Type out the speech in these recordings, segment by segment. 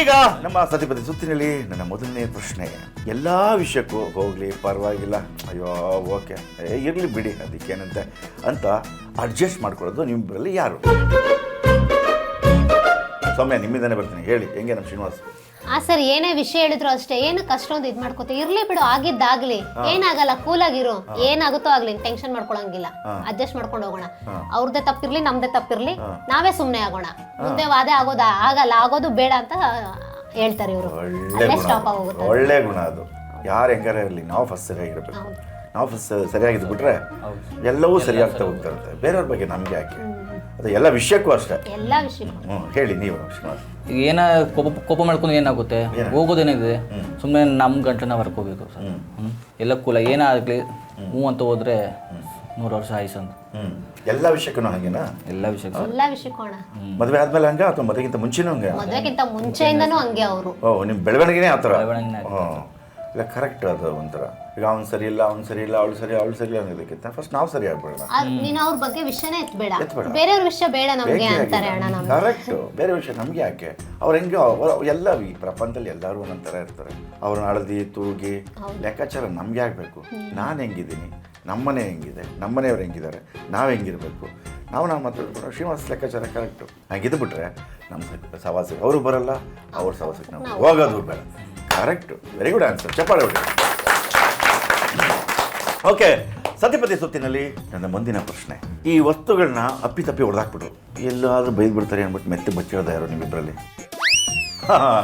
ಈಗ ನಮ್ಮ ಸತಿಪತಿ ಸುತ್ತಿನಲ್ಲಿ ನನ್ನ ಮೊದಲನೇ ಪ್ರಶ್ನೆ. ಎಲ್ಲ ವಿಷಯಕ್ಕೂ ಹೋಗಲಿ, ಪರವಾಗಿಲ್ಲ. ಅಯ್ಯೋ, ಓಕೆ. ಇರಲಿ ಬಿಡಿ, ಅದಕ್ಕೇನಂತೆ ಅಂತ ಅಡ್ಜಸ್ಟ್ ಮಾಡ್ಕೊಳ್ಳೋದು ನಿಮ್ಮಲ್ಲಿ ಯಾರು? ಸೌಮ್ಯ, ನಿಮ್ಮಿಂದನೇ ಬರ್ತೀನಿ. ಹೇಳಿ, ಹೆಂಗೆ ನಮ್ಮ ಶ್ರೀನಿವಾಸ್? ಆ ಸರ್ ಏನೇ ವಿಷಯ ಹೇಳಿದ್ರು ಅಷ್ಟೇ ಏನಕ್ಕೆ ಅಷ್ಟೊಂದು ಇದ್ ಮಾಡ್ಕೋತ ಇರ್ಲಿ ಬಿಡು ಆಗಿದ್ದಾಗ್ಲಿ. ಏನಾಗಲ್ಲ ಕೂಲ್ ಆಗಿರು ಏನಾಗುತ್ತೋ ಆಗ್ಲಿ ಟೆನ್ಷನ್ ಮಾಡ್ಕೊಳಂಗಿಲ್ಲ. ಅಡ್ಜಸ್ಟ್ ಮಾಡ್ಕೊಂಡು ಹೋಗೋಣ. ಅವ್ರದೇ ತಪ್ಪಿರ್ಲಿ ನಮ್ದೇ ತಪ್ಪಿರ್ಲಿ ನಾವೇ ಸುಮ್ನೆ ಆಗೋಣ. ಮುಂದೆ ವಾದೆ ಆಗೋದ? ಆಗಲ್ಲ ಆಗೋದು ಬೇಡ ಅಂತ ಹೇಳ್ತಾರೆ ಇವರು. ಒಳ್ಳೆ ಅಲ್ಲೇ ಗುಣ ಸ್ಟಾಪ್. ಆಗೋಗುತ್ತೆ. ಒಳ್ಳೆ ಗುಣ ಅದು. ಯಾರು ಹೆಂಗಾರ ಇರಲಿ ನಾವು ಫಸ್ಟ್ ಸರಿಯಾಗಿರ್ಬೇಕು. ಹೌದು. ನಾವು ಫಸ್ಟ್ ಸರಿಯಾಗಿದ್ದು ಬಿಟ್ರೆ ಎಲ್ಲವೂ ಸರಿಯಾಗ್ತಾ ಹೋಗ್ತಾ ಬೇರೆಯವ್ರ ಬಗ್ಗೆ ನಮಗೆ ಯಾಕೆ? ಅದು ಎಲ್ಲ ವಿಷಯಕ್ಕೂ ಅಷ್ಟೇ. ಎಲ್ಲ ವಿಷಯ ಹ್ಞೂ ಹೇಳಿ ನೀವು ಶ್ರೀನಿವಾಸ್. ಈಗ ಏನ ಕೋಪ ಕೋಪ ಮಾಡ್ಕೊಂಡು ಏನಾಗುತ್ತೆ? ಹೋಗೋದೇನಿದೆ? ಸುಮ್ಮನೆ ನಮ್ಮ ಗಂಟೆನ ವರ್ಕ್ ಹೋಗ್ಬೇಕು ಸರ್. ಹ್ಮ್. ಎಲ್ಲ ಕೂಲ ಏನಾಗಲಿ ಹ್ಞೂ ಅಂತ ಹೋದ್ರೆ ನೂರು ವರ್ಷ ಆಯ್ಸ ಅಂತ. ಹ್ಞೂ ಎಲ್ಲ ವಿಷಯಕ್ಕೂ ಹಾಗೇನಾ? ಎಲ್ಲ ವಿಷಯ ಎಲ್ಲಾ ವಿಷಯಕ್ಕೋಣ ಮದುವೆ ಆದ್ಮೇಲೆ ಹಂಗ ಅಥವಾ ಮದುವೆಗಿಂತ ಮುಂಚೆನೂ ಹಂಗೆ? ಮದ್ವೆಗಿಂತ ಮುಂಚೆಯಿಂದನೂ ಹಂಗೆ ಅವರು. ಓ ನಿಮ್ಮ ಬೆಳವಣಿಗೆನೇ ಆ ಥರ. ಬೆಳವಣಿಗೆನೇ ಹ್ಞೂ ಇಲ್ಲ ಕರೆಕ್ಟ್ ಅದು ಒಂಥರ. ಈಗ ಅವ್ನು ಸರಿ ಇಲ್ಲ ಅವ್ನು ಸರಿ ಇಲ್ಲ ಅವಳು ಸರಿ ಅವಳು ಸರಿ ಇಲ್ಲ ಅನ್ನೋದಕ್ಕಿಂತ ಫಸ್ಟ್ ನಾವು ಸರಿ ಆಗ್ಬೇಡ ನೀನ್ ಅವ್ರ ಬಗ್ಗೆ ವಿಷಯನೇ ಎತ್ಬೇಡ. ಎತ್ಬೇಡ. ಬೇರೆಯವ್ರ ವಿಷಯ ಬೇಡ ನಮ್ಗೆ ಅಂತಾರೆ ಅಣ್ಣ ನಮ್ಗೆ. ಕರೆಕ್ಟ್ ಬೇರೆ ವಿಷಯ ನಮ್ಗೆ ಯಾಕೆ? ಅವ್ರು ಹೆಂಗೆ ಅವ್ರು ಎಲ್ಲ ಈ ಪ್ರಪಂಚದಲ್ಲಿ ಎಲ್ಲರೂ ಒಂದೊಂದು ಥರ ಇರ್ತಾರೆ. ಅವ್ರನ್ನ ಅಳದಿ ತೂಗಿ ಲೆಕ್ಕಾಚಾರ ನಮ್ಗೆ ಆಗಬೇಕು. ನಾನು ಹೆಂಗಿದ್ದೀನಿ? ನಮ್ಮನೆ ಹೆಂಗಿದೆ? ನಮ್ಮನೆಯವ್ರು ಹೆಂಗಿದ್ದಾರೆ? ನಾವು ಹೆಂಗಿರಬೇಕು? ನಾವು ನಾವು ಮಾತಾಡ್ಕೊಂಡು ಶ್ರೀನಿವಾಸ ಲೆಕ್ಕಾಚಾರ ಕರೆಕ್ಟು ಹಂಗಿದ್ದು ಬಿಟ್ರೆ ನಮ್ಮ ಸವಾಸಕ್ಕೆ ಅವರು ಬರಲ್ಲ ಅವ್ರ ಸವಾಸಕ್ಕೆ ನಾವು ಹೋಗೋದು ಬೇಡ. ಕರೆಕ್ಟು ವೆರಿ ಗುಡ್ ಆನ್ಸರ್ ಚಪ್ಪಾಳೆ ಹೊಡಿ. ಓಕೆ ಸತ್ಯಪತಿ ಸುತ್ತಿನಲ್ಲಿ ನನ್ನ ಮುಂದಿನ ಪ್ರಶ್ನೆ. ಈ ವಸ್ತುಗಳನ್ನ ಅಪ್ಪಿತಪ್ಪಿ ಹೊಡೆದಾಕ್ಬಿಟ್ರು ಎಲ್ಲಾದ್ರೂ ಬೈದು ಬಿಡ್ತಾರೆ ಅಂದ್ಬಿಟ್ಟು ಮೆತ್ತೆ ಬಚ್ಚಿರೋದ ಯಾರು ನಿಮ್ಮಿಬ್ಬರಲ್ಲಿ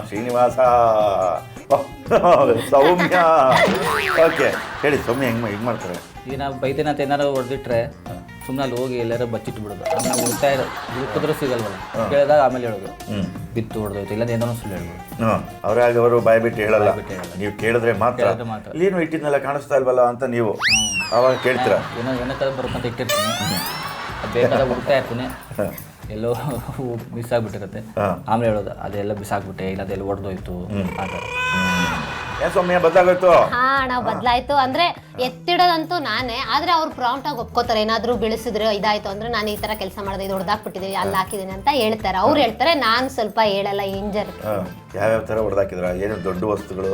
ಶ್ರೀನಿವಾಸ. ಸೌಮ್ಯ. ಓಕೆ ಹೇಳಿ, ಸೌಮ್ಯ ಹೆಂಗ್ ಹೆಂಗ್ ಮಾಡ್ತಾರೆ? ಈಗ ನಾವು ಬೈದಿನ ಅಂತ ಏನಾರು ಹೊಡೆದಿಟ್ರೆ ಸುಮ್ಮನೆ ಅಲ್ಲಿ ಹೋಗಿ ಎಲ್ಲಾರು ಬಚ್ಚಿಟ್ಟು ಬಿಡೋದು. ಆಮೇಲೆ ನಾವು ಉಳಿತಾಯ ಹುಡುಕಿದ್ರೂ ಸಿಗಲ್ವಲ್ಲ. ಕೇಳಿದಾಗ ಆಮೇಲೆ ಹೇಳೋದು. ಬಿತ್ತು ಹೊಡೆದೋಯ್ತು ಇಲ್ಲ ಏನೋ ಸುಳ್ಳು ಹೇಳ್ಬೋದು. ಅವರಾಗಿ ಅವರಾಗ ಅವರು ಬಾಯ್ ಬಿಟ್ಟು ಹೇಳಲ್ಲ. ನೀವು ಕೇಳಿದ್ರೆ ಮಾತ್ರ. ಕೇಳಿದ್ರೆ ಮಾತ್ರ. ಇಲ್ಲೇನು ಇಟ್ಟಿದ್ನೆಲ್ಲ ಕಾಣಿಸ್ತಾ ಇಲ್ವಲ್ಲ ಅಂತ ನೀವು. ಅವಾಗ ಕೇಳ್ತೀರಾ? ಏನೋ ಏನಕ್ಕಾದ್ರೂ ಬರ್ಕೊಂತ ಇಟ್ಟಿರ್ತೀನಿ. ಅದು ಬೇಕಾದಾಗ ಹುಡ್ತಾ ಇರ್ತೀನಿ. ಎಲ್ಲೋ ಮಿಸ್ ಆಗ್ಬಿಟ್ಟಿರುತ್ತೆ. ಹಾ. ಆಮೇಲೆ ಹೇಳೋದು ಅದೆಲ್ಲ ಬಿಸಾಕ್ಬಿಟ್ಟೆ ಇಲ್ಲ ಅದೆಲ್ಲ ಹೊಡೆದೋಯ್ತು ಆ ಥರ. ಏನ್ ಸೌಮ್ಯ ಬದಲಾಗೋಯ್ತು? ಹಾ ಅಣ್ಣ ಬದಲಾಯ್ತು. ಅಂದ್ರೆ ಎತ್ತಿಡೋದಂತೂ ನಾನೇ ಆದ್ರೆ ಅವ್ರು ಪ್ರಾಂಪ್ಟ್ ಆಗಿ ಒಪ್ಕೋತಾರೆ. ಏನಾದ್ರೂ ಬೆಳೆಸಿದ್ರೆ ಇದಾಯ್ತು ಅಂದ್ರೆ ನಾನು ಈ ತರ ಕೆಲಸ ಮಾಡಿದೆ ಇದು ಹೊಡೆದಾಕ್ಬಿಟ್ಟಿದ್ದೀನಿ ಅಲ್ಲಿ ಹಾಕಿದ್ದೀನಿ ಅಂತ ಹೇಳ್ತಾರೆ. ಅವ್ರು ಹೇಳ್ತಾರೆ ನಾನು ಸ್ವಲ್ಪ ಹೇಳಲ್ಲ ಇಂಜರ್ ಯಾವ್ಯಾವ ತರ ಹೊಡೆದಾಕಿದ್ರ? ಏನು ದೊಡ್ಡ ವಸ್ತುಗಳು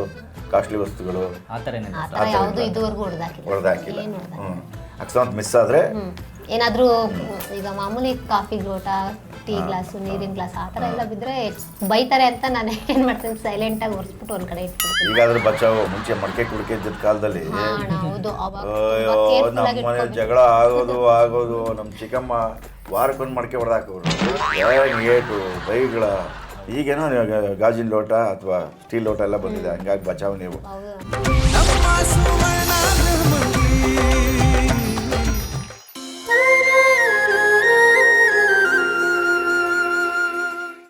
ಕಾಸ್ಟ್ಲಿ ವಸ್ತುಗಳು? ಆ ಥರ ಏನಿಲ್ಲ. ಆ ತರ ಯಾವ್ದು ಇದುವರೆಗೂ ಹೊಡೆದಾಕಿಲ್ಲ. ಹೊಡೆದಾಕಿಲ್ಲ. ಏನು ಹೊಡ್ದಾಕಿಲ್ಲ. ಹ್ಞೂ ಅಕಸ್ಮಾತ್ ಮಿಸ್ ಆದ್ರೆ? ಹ್ಮ್. ಏನಾದ್ರೂ ಈಗ ಮಾಮೂಲಿ ಕಾಫಿ ಲೋಟ ಟೀ ಗ್ಲಾಸು ನೀರಿನ ಗ್ಲಾಸ್ ಆ ಥರ ಎಲ್ಲ ಬಿದ್ರೆ ಬೈತಾರೆ ಅಂತ ನಾನು ಏನ್ ಮಾಡ್ತೀನಿ ಸೈಲೆಂಟ್ ಆಗಿ ಒರೆಸ್ಬಿಟ್ಟು ಒಂದ್ ಕಡೆ ಇಟ್ಬಿಡ್ತೀನಿ. ಈಗಾದ್ರೂ ಬಚಾವ್ ಮುಂಚೆ ಮಡಕೆ ಕುಡಿಕೆ ಇದ್ದ ಕಾಲದಲ್ಲಿ ಹಾ ಹೌದು ಅವಾಗ ಅಯ್ಯೋ careful ನಮ್ಮ ಮನೆ ಜಗಳ ಆಗೋದು ಆಗೋದು ನಮ್ಮ ಚಿಕ್ಕಮ್ಮ ವಾರಕ್ಕೊಂದು ಮಡಕೆ ಹೊಡೆದಾಕೋರು ಏಟು ಬೈಗಳ ಈಗೇನೋ ಗಾಜಿನ ಲೋಟ ಅಥವಾ ಸ್ಟೀಲ್ ಲೋಟ ಎಲ್ಲ ಬಂದಿದೆ ಹಂಗಾಗಿ ಬಚಾವ್ ನೀವು. ಹೌದು. ನಮ್ಮ ಸುವರ್ಣ